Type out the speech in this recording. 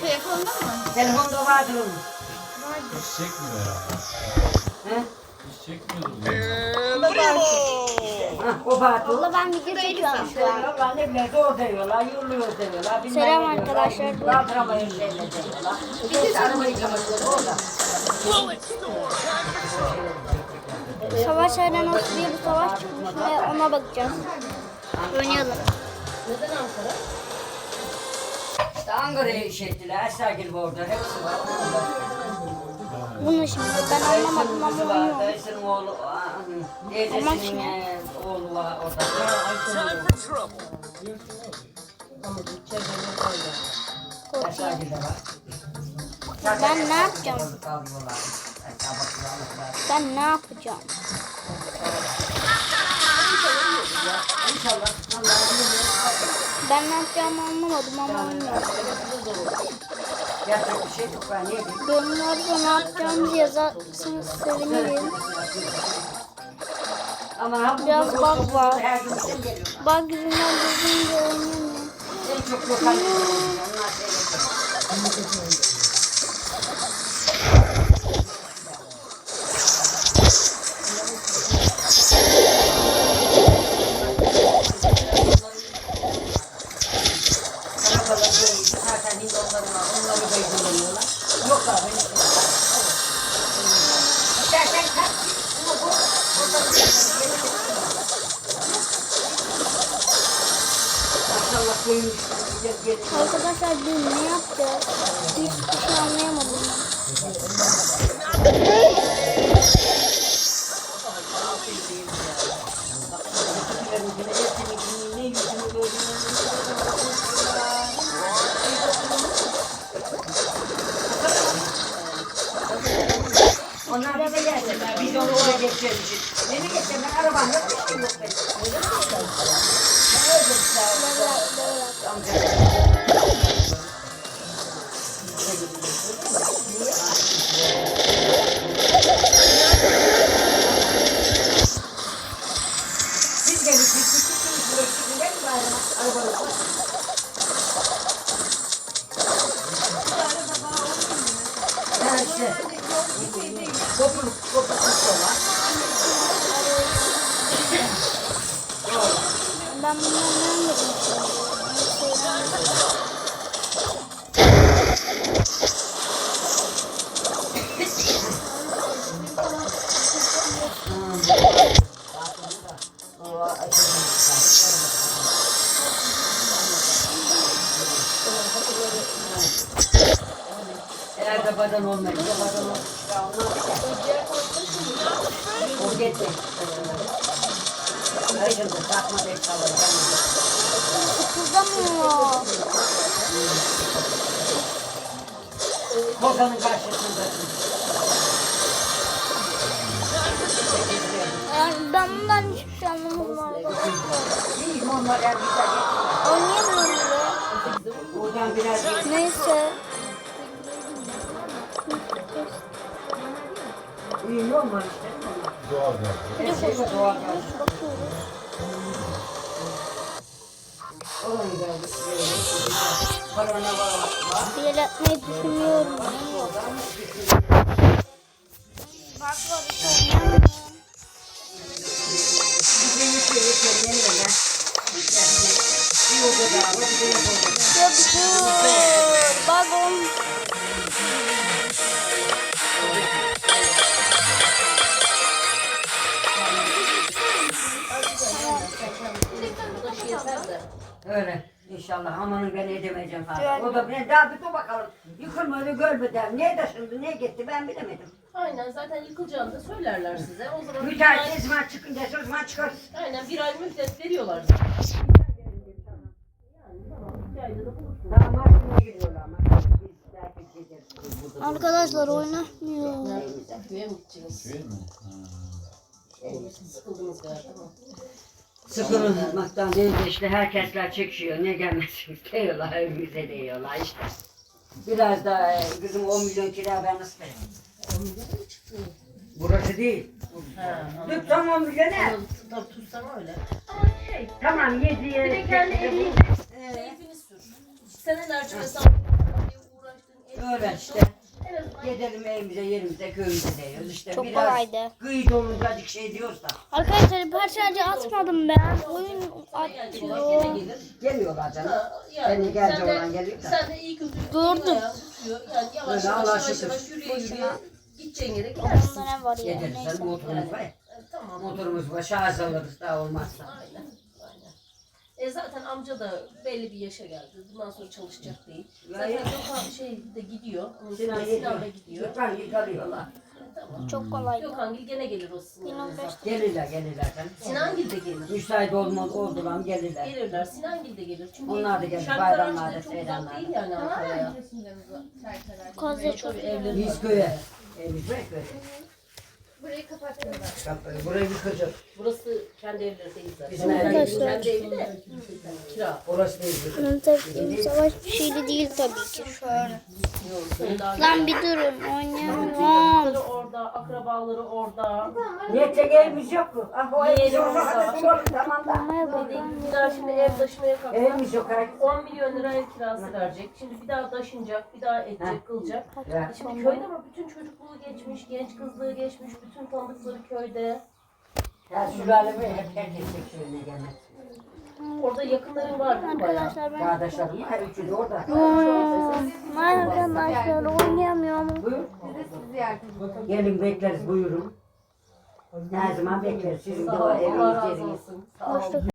Telefonda mı? Telefonda vardır onun. Hiç çekmiyor herhalde. He? Hiç çekmiyordur. Ha, o Batu. Abla ben video çekiyorum şu an. Diyorlar ne bileyim zor diyorlar, yürülüyor diyorlar. Selam arkadaşlar. Kaldıramayız şeyle diyorlar. Bir de arabayı kapatıyor orada. Savaş diye bir savaş çıkmış ve ona bakacağız. Oynayalım. İşte Ankara'ya iş ettiler. Esragil orada. Hepsi var. Bunu şimdi ben anlamadım Dayısının kızı ama var. oynuyorum. Dayısının oğlu. Ama şimdi- e, oğlu var orada. Esragil'de var. Ben ne yapacağım? Ben ne yapacağım? İnşallah. Allah'ın. Ben ne yapacağımı anlamadım ama oynuyorum. Gerçek bir şey yok. Ben bileyim? Yorumlarda ne yapacağımızı yazarsanız sevinirim. Ama Biraz bu- bug bu- bu- var. Bak yüzünden düzgünce oynayamıyorum. En çok yokan Hint onların var. Onları böyle kullanıyorlar. Yok abi. Ama bu. Bir şey. Maşallah. Arkadaşlar dün ne yapacağız? Hiçbir şey anlayamadım Onlar bize gelsinler. Biz onu oraya geçeceğiz için. Beni geçeceğim. Ben arabam yok. Bir şey yok benim. Öyle mi olacak? Ne öyle Amca. Siz gelin. Siz siz siz siz buraya çıkın. Gelin bari. Kopuluk, kopuluk var. Ben ne Eğer de badan olmayınca badan olmayınca O gitti. Ayrıldı, takma tek kalır. Kıpırdamıyor. Kokanın karşısında. Ben bundan hiçbir şey anlamadım onlar. Oynayamıyorum Neyse. İyi normal işte. Doğal gaz. Her var doğal gaz. Bakıyoruz. Olan geldi. Korona var. var. Bir el atmayı düşünüyorum. Bak. Bizim bir şey Öyle. İnşallah amanın ben edemeyeceğim falan. O da ben daha bir dur bakalım. Yıkılmadı görmeden. Ne taşındı ne gitti ben bilemedim. Aynen zaten yıkılacağını da söylerler size. O zaman bir Müteahhit ay, ne zaman çıkınca o zaman çıkarız. aynen bir ay müddet veriyorlar zaten. Yani tamam iki ayda da bulursunuz. Daha Mardin'e gidiyorlar. Mardin'e. Biz belki gideriz. Burada Arkadaşlar oynamıyor. Köye mi gideceğiz? Değil mi? Ha. Sıkıldınız galiba. Sıkılmaktan değil de işte herkesler çekiyor. Ne gelmesin diyorlar. Bize diyorlar işte. Biraz da e, kızım 10 milyon kira ben nasıl vereyim? Burası değil. Ha, Tutsam 10 milyon ne? anladım. Tabii tutsam öyle. Ama şey, Tamam 7'ye. bir de kendi evini keyfini sür. senelerce mesela uğraştın. Öyle ettin. işte. Gidelim evimize, yerimize, köyümüze diyoruz. İşte Çok biraz kolaydı. kıyı dolunca azıcık şey diyorsa. Arkadaşlar parçacı atmadım ben. Oyun gene atıyor. gelir. Geliyorlar canım. Yani gelince sen de, olan sen de iyi kötü Durdum. Yani yavaş Öyle, yavaş Allah yavaş şükür. yavaş yürüye gideceğin yere gidersin. Ne var ya? Neyse. Motorumuz var ya. Tamam. Motorumuz var. Şarj alırız daha olmazsa. Aynen. E zaten amca da belli bir yaşa geldi. Bundan sonra çalışacak değil. Zaten Ya. Gökhan şey de gidiyor. Onun Sinan Sinan da gidiyor. gidiyor. Gökhan yıkarıyorlar. Tamam. Çok kolaydı. Gökhan Gil gene gelir o Sinan. 1015 Gelirler gelirler. sen. Sinan Gil de gelir. Müsait olmaz oldular mı gelirler. Gelirler. Sinan Gil de gelir. Çünkü Onlar da gelir, bayramlarda, önceden çok uzak değil yani Ankara'ya. Kozya çok Tabii iyi. evleri Biz köye. Ya köye. Burayı kapattım ben. Burayı yıkacak. Burası kendi evleri değil zaten. Bizim Kendi evimiz. Kendi evi de kira. Orası değil. Bunun tabii savaş bir şeyli değil tabii ki. Şöyle. Lan bir durun oynayamam. Çocukları orada, akrabaları orada. Yiyecek evimiz yok mu? Ah o evimiz yok. bulalım tamam da. Bir bak. bir daha şimdi ev taşımaya kalksa Evimiz yok. hayır. 10 milyon lira ev kirası verecek. Şimdi bir daha taşınacak, bir daha edecek, kılacak. Ya. Şimdi köyde ama bütün çocukluğu geçmiş, genç kızlığı geçmiş, bütün tanıdıkları köyde. Ya sülaleme hep herkes köyüne gelmez. Orada yakınların var değil mi bayağı? Arkadaşlar ben Kardeşlerim var. Üçü de orada. Hmm, Arkadaşlar oynayamıyorum. Buyur. Biz de sizi yardım Gelin bekleriz buyurun. Her zaman bekleriz. Sizin de o eviniz yeriniz. olsun. Sağ ol. Hoşça